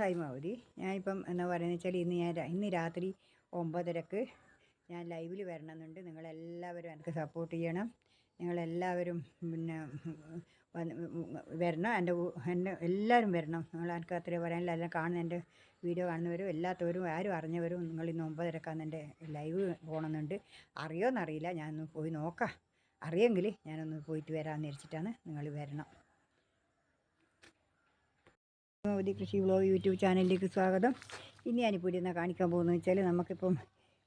ഹൈമാവതി ഞാനിപ്പം എന്നാ പറയുന്നത് വെച്ചാൽ ഇന്ന് ഞാൻ ഇന്ന് രാത്രി ഒമ്പതരക്ക് ഞാൻ ലൈവിൽ വരണമെന്നുണ്ട്. നിങ്ങളെല്ലാവരും എനിക്ക് സപ്പോർട്ട് ചെയ്യണം. നിങ്ങളെല്ലാവരും പിന്നെ വരണം. എന്റെ എന്റെ എല്ലാവരും വരണം. നിങ്ങൾ എനിക്ക് അത്രേ പറയാനില്ല എല്ലാം കാണുന്ന എന്റെ വീഡിയോ കാണുന്നവരും എല്ലാത്തവരും ആരും അറിഞ്ഞവരും നിങ്ങൾ ഇന്ന് ഒമ്പതരക്കാന്ന് എന്റെ ലൈവ് പോകണമെന്നുണ്ട്. അറിയോന്നറിയില്ല. ഞാനൊന്ന് പോയി നോക്കാം. അറിയെങ്കിൽ ഞാനൊന്ന് പോയിട്ട് വരാമെന്ന് വിചാരിച്ചിട്ടാണ് നിങ്ങൾ വരണം. മോദി കൃഷി വ്ലോഗ് യൂട്യൂബ് ചാനലിലേക്ക് സ്വാഗതം. ഇനി ഞാനിപ്പോൾ ഇരുന്ന കാണിക്കാൻ പോകുന്നത് വെച്ചാൽ നമുക്കിപ്പം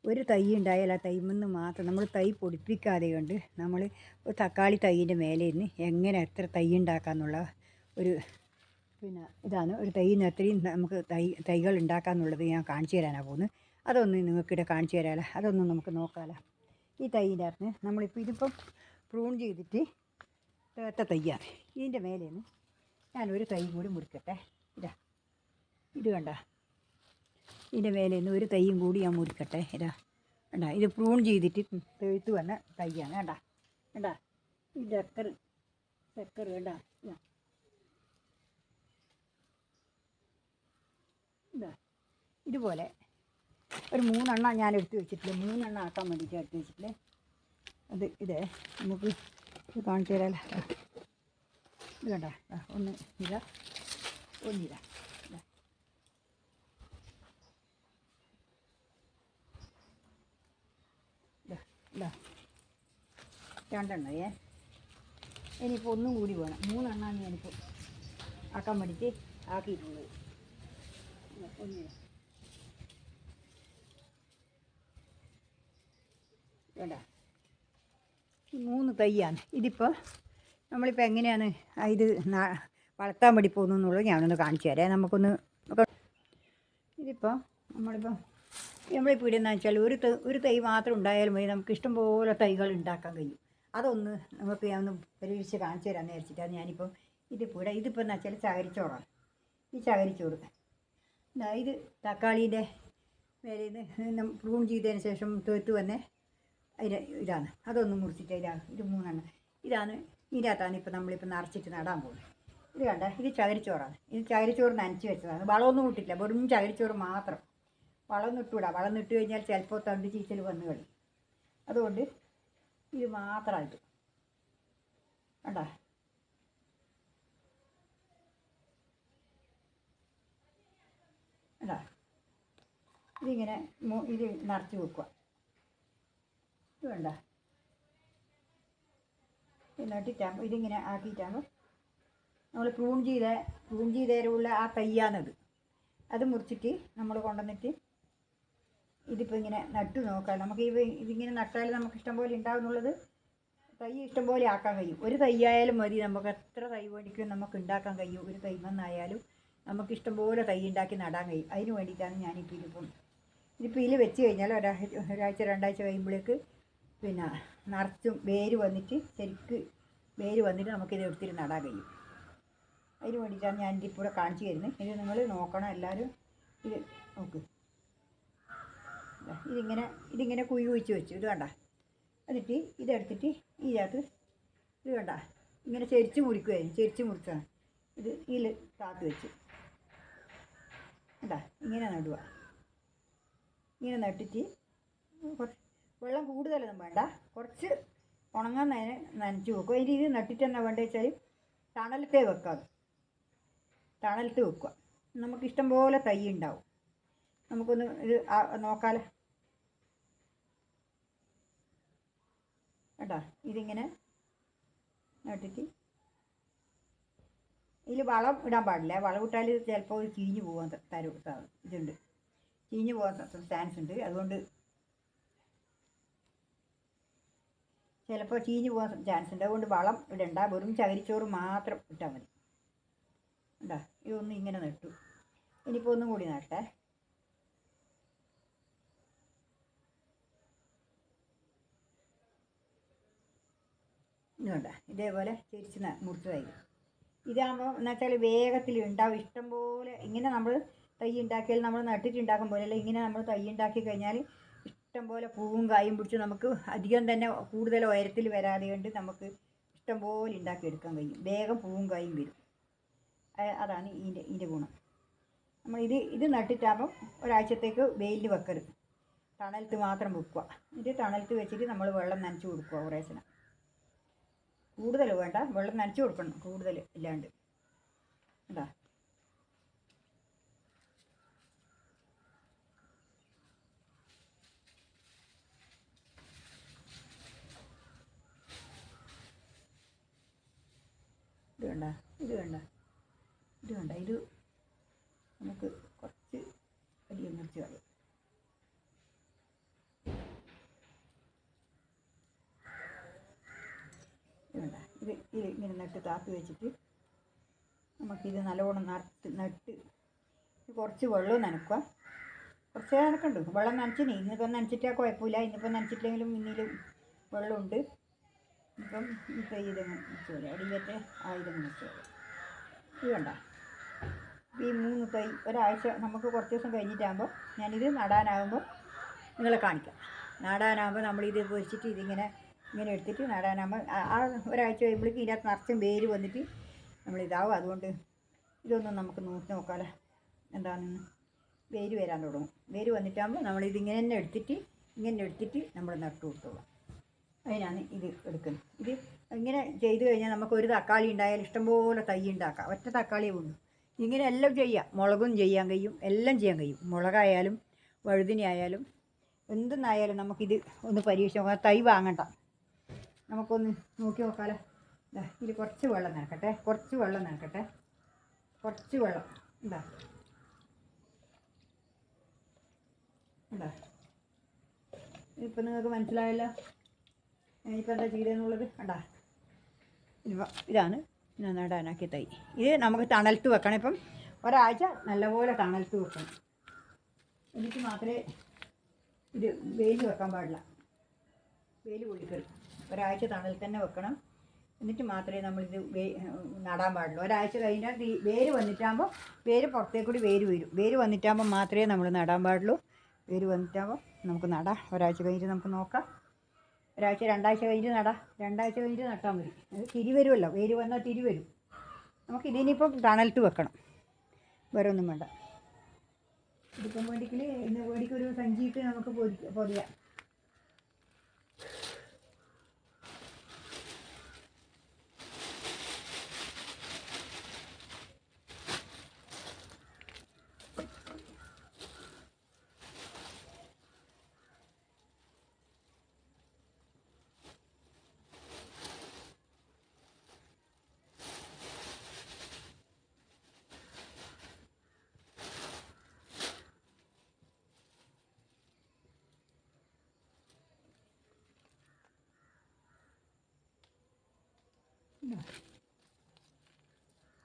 ഒരു തൈ ഉണ്ടായാൽ ആ തൈമെന്ന് മാത്രം നമ്മൾ തൈ പൊടിപ്പിക്കാതെ കൊണ്ട് നമ്മൾ ഒരു തക്കാളി തൈയിന്റെ മേലെ നിന്ന് എങ്ങനെ എത്ര തൈ ഉണ്ടാക്കാമെന്നുള്ള ഒരു പിന്നെ ഇതാണ്. ഒരു തൈ നിന്ന് എത്രയും നമുക്ക് തൈ തൈകൾ ഉണ്ടാക്കാമെന്നുള്ളത് ഞാൻ കാണിച്ചു തരാനാണ് പോകുന്നത്. അതൊന്ന് നിങ്ങൾക്കിടെ കാണിച്ചു തരാമല്ലോ അതൊന്നും നമുക്ക് നോക്കാമല്ലോ ഈ തൈന്റെ അകത്ത് നമ്മളിപ്പോൾ ഇതിപ്പം പ്രൂൺ ചെയ്തിട്ട് തേത്ത തയ്യാറ് ഇതിന്റെ മേലെ നിന്ന് ഞാനൊരു തൈ കൂടി മുറിക്കട്ടെ. ഇതാ. ഇത് കണ്ട. ഇതിന്റെ മേലെ നിന്ന് ഒരു തൈയും കൂടി ഞാൻ മുറിക്കട്ടെ. ഇതാ. വേണ്ട ഇത് പ്രൂൺ ചെയ്തിട്ട് തേഴ്ത്ത് വന്ന തൈയാണ്. വേണ്ട വേണ്ട ഈ ചക്കർ ചക്കർ വേണ്ട ഇതാ. ഇതാ. ഇതുപോലെ ഒരു മൂന്നെണ്ണം ഞാൻ എടുത്ത് വെച്ചിട്ടില്ല? മൂന്നെണ്ണം ആക്കാൻ വേണ്ടിയിട്ട് എടുത്ത് വെച്ചിട്ടില്ലേ? അത് ഇതേ. നമുക്ക് കാണിച്ചു തരാമല്ലോ ഇത് കണ്ട. ഒന്ന് ഇതാ. ഒന്നിതാ. രണ്ടെണ്ണയേ ഇനിയിപ്പോൾ ഒന്നും കൂടി വേണം. മൂന്നെണ്ണ ഞാനിപ്പോൾ ആക്കാൻ വേണ്ടിയിട്ട് ആക്കിയിട്ടുള്ളത്. ഇതാ, ഒന്നിതാ വേണ്ട. മൂന്ന് തൈയാണ്. ഇതിപ്പോൾ നമ്മളിപ്പോൾ എങ്ങനെയാണ് ഇത് വളർത്താൻ വേണ്ടി പോകുന്നു എന്നുള്ളത് ഞാനൊന്ന് കാണിച്ചു തരാം. നമുക്കൊന്ന് ഇതിപ്പോൾ നമ്മളിപ്പോൾ നമ്മളെ പീടിയെന്ന് വെച്ചാൽ ഒരു ഒരു തൈ മാത്രം ഉണ്ടായാലും മതി. നമുക്ക് ഇഷ്ടംപോലെ തൈകൾ ഉണ്ടാക്കാൻ കഴിയും. അതൊന്ന് നമുക്ക് ഞാൻ ഒന്ന് പരീക്ഷിച്ച് കാണിച്ചു തരാമെന്ന് വിചാരിച്ചിട്ടാണ് ഞാനിപ്പം ഇത് പീട ഇതിപ്പോൾ എന്ന് വെച്ചാൽ ചകരിച്ചോറാണ്. ഈ ചകരിച്ചോറ്. ഇത് തക്കാളീന്റെ മേലെ പ്രൂൺ ചെയ്തതിന് ശേഷം തേത്ത് വന്നെ അതിന് ഇതാണ്. അതൊന്ന് മുറിച്ചിട്ട് ഇതാണ് ഇത് മൂന്നെണ്ണം. ഇതാണ് ഇതിനകത്താണ് ഇപ്പോൾ നമ്മളിപ്പോൾ നിറച്ചിട്ട് നടാൻ പോകുന്നത്. ഇത് കണ്ട? ഇത് ചകിരിച്ചോറാണ്. ഇത് ചകിരിച്ചോറ് നനച്ച് വെച്ചതാണ്. വളമൊന്നും ഇട്ടില്ല വെറും ചകിരിച്ചോറ് മാത്രം. വളമൊന്നും ഇട്ടുകൂടാ വളം ഇട്ട് കഴിഞ്ഞാൽ ചിലപ്പോൾ തണ്ട് ചീച്ചൽ വന്ന് കളി അതുകൊണ്ട് ഇത് മാത്രമായിട്ട് കണ്ട? കണ്ട? ഇതിങ്ങനെ ഇത് നിറച്ച് വെക്കുക. ഇത് വേണ്ട എന്നിട്ടിട്ടാകുമ്പോൾ ഇതിങ്ങനെ ആക്കിയിട്ടാകുമ്പോൾ നമ്മൾ പ്രൂൺ ചെയ്ത പ്രൂൺ ചെയ്തേരുള്ള ആ തയ്യാണത് അത് മുറിച്ചിട്ട് നമ്മൾ കൊണ്ടുവന്നിട്ട് ഇതിപ്പോൾ ഇങ്ങനെ നട്ടു നോക്കാം. നമുക്ക് ഇവ ഇതിങ്ങനെ നട്ടാൽ നമുക്ക് ഇഷ്ടം പോലെ ഉണ്ടാകുന്നുള്ളത് തൈ ഇഷ്ടം പോലെ ആക്കാൻ കഴിയും. ഒരു തൈയായാലും മതി. നമുക്ക് എത്ര തൈ വേണ്ടിക്കും നമുക്ക് ഉണ്ടാക്കാൻ കഴിയും. ഒരു തൈമെന്നായാലും നമുക്ക് ഇഷ്ടം പോലെ തൈ ഉണ്ടാക്കി നടാൻ കഴിയും. അതിന് വേണ്ടിയിട്ടാണ് ഞാനിപ്പോൾ ഇതിപ്പം ഇതിപ്പോൾ ഇതിൽ വെച്ച് കഴിഞ്ഞാൽ ഒരാഴ്ച ഒരാഴ്ച രണ്ടാഴ്ച കഴിയുമ്പോഴേക്ക് പിന്നെ നിറച്ചും വേര് വന്നിട്ട് ശരിക്ക് വേര് വന്നിട്ട് നമുക്കിത് എടുത്തിട്ട് നടാൻ കഴിയും. അതിന് വേണ്ടിയിട്ടാണ് ഞാൻ എന്റെ ഇവിടെ കാണിച്ചു തരുന്നത്. ഇത് നിങ്ങൾ നോക്കണം എല്ലാവരും. ഇത് നോക്ക്. ഇതിങ്ങനെ ഇതിങ്ങനെ കുഴി കുഴിച്ച് വെച്ചു. ഇത് കണ്ട? എന്നിട്ട് ഇതെടുത്തിട്ട് ഇതിനകത്ത് ഇത് കണ്ട? ഇങ്ങനെ ചെരിച്ച് മുറിക്കുമായിരുന്നു ചെരിച്ച് മുറിച്ചാണ് ഇത് ഇതിൽ താത്ത് വെച്ച്. കണ്ടാ? ഇങ്ങനെ നടുക ഇങ്ങനെ നട്ടിട്ട് വെള്ളം കൂടുതലൊന്നും വേണ്ട. കുറച്ച് ഉണങ്ങാൻ നന നനച്ച് വെക്കും. അതിന്റെ ഇത് നട്ടിട്ട് എന്നാ വേണ്ടത് വെച്ചാൽ തണലത്തേ വെക്കാം തണലത്ത് വെക്കുക. നമുക്ക് ഇഷ്ടം പോലെ തൈ ഉണ്ടാവും. നമുക്കൊന്ന് ഇത് നോക്കാലോ. കേട്ടോ ഇതിങ്ങനെ നട്ടിട്ട്. ഇതിൽ വളം ഇടാൻ പാടില്ല. വളം ഇട്ടാൽ ചിലപ്പോൾ ചീഞ്ഞു പോകാൻ തരും ഇതുണ്ട്. ചീഞ്ഞു പോകാൻ ചാൻസ് ഉണ്ട്. അതുകൊണ്ട് ചിലപ്പോൾ ചീഞ്ഞു പോകാൻ ചാൻസ് ഉണ്ട്. അതുകൊണ്ട് വളം ഇടണ്ട. വെറും ചകിരിച്ചോറ് മാത്രം ഇട്ടാൽ മതി. ഉണ്ടാ ഇതൊന്നും ഇങ്ങനെ നട്ടു. ഇനിയിപ്പോൾ ഒന്നും കൂടി നട്ടേ. ഇതുണ്ട ഇതേപോലെ തിരിച്ച് മുറിച്ച് തൈ ഇതാകുമ്പോൾ എന്ന് വെച്ചാൽ വേഗത്തിൽ ഉണ്ടാവും. ഇഷ്ടം പോലെ ഇങ്ങനെ നമ്മൾ തൈ ഉണ്ടാക്കിയാൽ നമ്മൾ നട്ടിട്ടുണ്ടാക്കും പോലെ അല്ല ഇങ്ങനെ നമ്മൾ തൈ ഉണ്ടാക്കി കഴിഞ്ഞാൽ ഇഷ്ടം പോലെ പൂവും കായും പിടിച്ച് നമുക്ക് അധികം തന്നെ കൂടുതൽ ഉയരത്തിൽ വരാതെ കൊണ്ട് നമുക്ക് ഇഷ്ടം പോലെ ഉണ്ടാക്കിയെടുക്കാൻ കഴിയും. വേഗം പൂവും കായും വരും. അതാണ് ഇതിന്റെ ഇതിന്റെ ഗുണം. നമ്മൾ ഇത് ഇത് നട്ടിട്ടാകുമ്പം ഒരാഴ്ചത്തേക്ക് വെയിലിൽ വെക്കരുത്. തണലത്ത് മാത്രം വെക്കുക. ഇത് തണലത്ത് വെച്ചിട്ട് നമ്മൾ വെള്ളം നനച്ച് കൊടുക്കുക കുറേശ്ശന കൂടുതൽ വേണ്ട വെള്ളം നനച്ച് കൊടുക്കണം കൂടുതൽ ഇല്ലാണ്ട്. കേട്ടോ ഇത് വേണ്ട ഇത് വേണ്ട ഇത് വേണ്ട ഇത് നമുക്ക് കുറച്ച് വലിയ മുറിച്ച് കളയും. ഇത് ഇത് ഇങ്ങനെ നട്ട് താത്തി വെച്ചിട്ട് നമുക്കിത് നല്ലവണ്ണം നട്ട് നട്ട് കുറച്ച് വെള്ളവും നനക്കുക കുറച്ച് നനക്കുണ്ട് വെള്ളം നനച്ചിനി. ഇന്നിപ്പം നനച്ചിട്ടാൽ കുഴപ്പമില്ല. ഇന്നിപ്പം നനച്ചിട്ടില്ലെങ്കിലും ഇന്നിലും വെള്ളമുണ്ട്. ഇപ്പം തൈ ഇതങ്ങ് വെച്ചോളൂ അടിയത്തെ ആ ഇതങ്ങ് വെച്ച് പോലെ ഇത് വേണ്ട ഈ മൂന്ന് തൈ ഒരാഴ്ച നമുക്ക് കുറച്ച് ദിവസം കഴിഞ്ഞിട്ടാകുമ്പോൾ ഞാനിത് നടാനാകുമ്പോൾ നിങ്ങളെ കാണിക്കാം. നടാനാകുമ്പോൾ നമ്മളിത് പൊരിച്ചിട്ട് ഇതിങ്ങനെ ഇങ്ങനെ എടുത്തിട്ട് നടാനാകുമ്പോൾ ആ- ഒരാഴ്ച കഴിയുമ്പോഴേക്കും ഇതിനകത്ത് നിറച്ചും വേര് വന്നിട്ട് നമ്മളിതാവും. അതുകൊണ്ട് ഇതൊന്നും നമുക്ക് നോക്കി നോക്കാമല്ലോ എന്താണെന്ന്? വേര് വരാൻ തുടങ്ങും. വേര് വന്നിട്ടാകുമ്പോൾ നമ്മളിതിങ്ങനെ തന്നെ എടുത്തിട്ട് ഇങ്ങനെ എടുത്തിട്ട് നമ്മൾ നട്ടു കൊടുത്തോളാം. അതിനാണ് ഇത് എടുക്കുന്നത്. ഇത് ഇങ്ങനെ ചെയ്തു കഴിഞ്ഞാൽ നമുക്ക് ഒരു തക്കാളി ഉണ്ടായാൽ ഇഷ്ടംപോലെ തൈ ഉണ്ടാക്കാം. ഒറ്റ തക്കാളിയേ ഉള്ളൂ. ഇങ്ങനെ എല്ലാം ചെയ്യാം. മുളകും ചെയ്യാൻ കഴിയും. എല്ലാം ചെയ്യാൻ കഴിയും. മുളകായാലും വഴുതിന ആയാലും എന്തെന്നായാലും നമുക്കിത് ഒന്ന് പരീക്ഷ നോക്കാം. തൈ വാങ്ങണ്ട. നമുക്കൊന്ന് നോക്കി നോക്കാലോ. ഇതാ ഇതിൽ കുറച്ച് വെള്ളം നനക്കട്ടെ. കുറച്ച് വെള്ളം നനക്കട്ടെ. കുറച്ച് വെള്ളം. എന്താ എന്താ ഇപ്പം നിങ്ങൾക്ക് മനസ്സിലായല്ലോ? ഇനിയിപ്പോൾ എന്താ ചെയ്തതെന്നുള്ളത് കണ്ടാ. ഇതാണ് ഞാൻ നടാനാക്കിയ തൈ ഇത് നമുക്ക് തണലത്ത് വെക്കണം. ഇപ്പം ഒരാഴ്ച നല്ലപോലെ തണലത്ത് വെക്കണം. എനിക്ക് മാത്രമേ ഇത് വെയിൽ വെക്കാൻ പാടില്ല. വെയിൽ കൊള്ളിക്കരുത് ഒരാഴ്ച തണലിൽ തന്നെ വെക്കണം. എന്നിട്ട് മാത്രമേ നമ്മളിത് വേ നടാൻ പാടുള്ളൂ. ഒരാഴ്ച കഴിഞ്ഞാൽ വേര് വന്നിട്ടാകുമ്പോൾ വേര് പുറത്തേക്കൂടി വേര് വരും. വേര് വന്നിട്ടാകുമ്പോൾ മാത്രമേ നമ്മൾ നടാൻ പാടുള്ളൂ. വേര് വന്നിട്ടാകുമ്പോൾ നമുക്ക് നടാം. ഒരാഴ്ച കഴിഞ്ഞിട്ട് നമുക്ക് നോക്കാം. ഒരാഴ്ച രണ്ടാഴ്ച കഴിഞ്ഞ് നടാം. രണ്ടാഴ്ച കഴിഞ്ഞ് നട്ടാൽ മതി. അത് തിരി വരുമല്ലോ. വേര് വന്നാൽ തിരി വരും. നമുക്ക് ഇതിനിപ്പം തണലത്ത് വെക്കണം. വേറെ ഒന്നും വേണ്ട. ഇതിപ്പം വേണ്ടിക്കൽ ഇന്ന് വേടിക്കൊരു സഞ്ചിയിട്ട് നമുക്ക് പൊരി പൊതിയാം.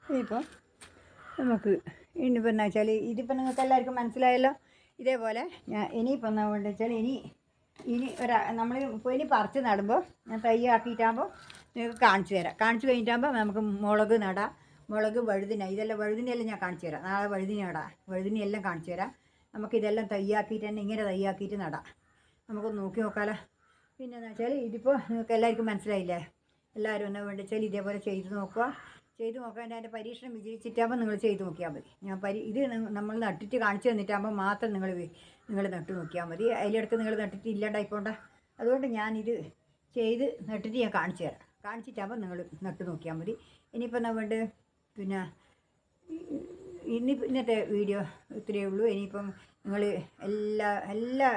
ഇനിയിപ്പോൾ നമുക്ക് ഇനിയിപ്പോൾ എന്നാ വെച്ചാൽ ഇതിപ്പോൾ നിങ്ങൾക്ക് എല്ലാവർക്കും മനസ്സിലായല്ലോ? ഇതേപോലെ ഞാൻ ഇനിയിപ്പോൾ എന്നാ വേണ്ടത് വെച്ചാൽ ഇനി ഇനി ഒരാ നമ്മൾ ഇപ്പോൾ ഇനി പറിച്ച് നടുമ്പോൾ ഞാൻ തൈ നിങ്ങൾക്ക് കാണിച്ചു തരാം. കാണിച്ചു കഴിഞ്ഞിട്ടാകുമ്പോൾ നമുക്ക് മുളക് നടാം. മുളക് വഴുതിന ഇതെല്ലാം വഴുതിനെല്ലാം ഞാൻ കാണിച്ചു തരാം. നാളെ വഴുതിന നടാം. വഴുതിനെല്ലാം കാണിച്ചു തരാം. നമുക്കിതെല്ലാം തയ്യാക്കിയിട്ട് തന്നെ ഇങ്ങനെ തയ്യാക്കിയിട്ട് നടാം. നമുക്ക് നോക്കി നോക്കാമല്ലോ പിന്നെ എന്ന് വെച്ചാൽ ഇതിപ്പോൾ നിങ്ങൾക്ക് എല്ലാവർക്കും മനസ്സിലായില്ലേ? എല്ലാവരും എന്നെ വേണ്ട വെച്ചാൽ ഇതേപോലെ ചെയ്തു നോക്കുക. ചെയ്ത് നോക്കാൻ അതിന്റെ പരീക്ഷണം വിജയിച്ചിട്ടാകുമ്പോൾ നിങ്ങൾ ചെയ്ത് നോക്കിയാൽ മതി. ഞാൻ പരി ഇത് നമ്മൾ നട്ടിട്ട് കാണിച്ചു തന്നിട്ടാകുമ്പോൾ മാത്രം നിങ്ങൾ നിങ്ങൾ നട്ട് നോക്കിയാൽ മതി. അതിലിടക്ക് നിങ്ങൾ നട്ടിട്ട് ഇല്ലാണ്ടായിപ്പോണ്ട അതുകൊണ്ട് ഞാനിത് ചെയ്ത് നട്ടിട്ട് ഞാൻ കാണിച്ചു തരാം. കാണിച്ചിട്ടാകുമ്പോൾ നിങ്ങൾ നട്ട് നോക്കിയാൽ മതി. ഇനിയിപ്പോൾ എന്നാ വേണ്ടത് പിന്നെ ഇനി ഇന്നത്തെ വീഡിയോ ഇത്രയേ ഉള്ളൂ. ഇനിയിപ്പം നിങ്ങൾ എല്ലാ എല്ലാ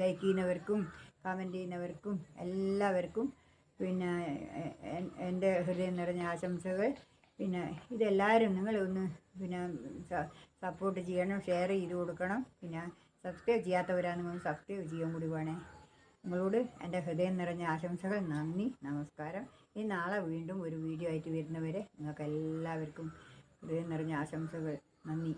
ലൈക്ക് ചെയ്യുന്നവർക്കും കമന്റ് ചെയ്യുന്നവർക്കും എല്ലാവർക്കും പിന്നെ എന്റെ ഹൃദയം നിറഞ്ഞ ആശംസകൾ. പിന്നെ ഇതെല്ലാവരും നിങ്ങൾ ഒന്ന് പിന്നെ സപ്പോർട്ട് ചെയ്യണം ഷെയർ ചെയ്ത് കൊടുക്കണം. പിന്നെ സബ്സ്ക്രൈബ് ചെയ്യാത്തവരാണെങ്കിൽ സബ്സ്ക്രൈബ് ചെയ്യാൻ കൂടി വേണേ. നിങ്ങളോട് എന്റെ ഹൃദയം നിറഞ്ഞ ആശംസകൾ. നന്ദി നമസ്കാരം. ഇനി നാളെ വീണ്ടും ഒരു വീഡിയോ ആയിട്ട് വരുന്നവരെ നിങ്ങൾക്ക് എല്ലാവർക്കും ഹൃദയം നിറഞ്ഞ ആശംസകൾ. നന്ദി.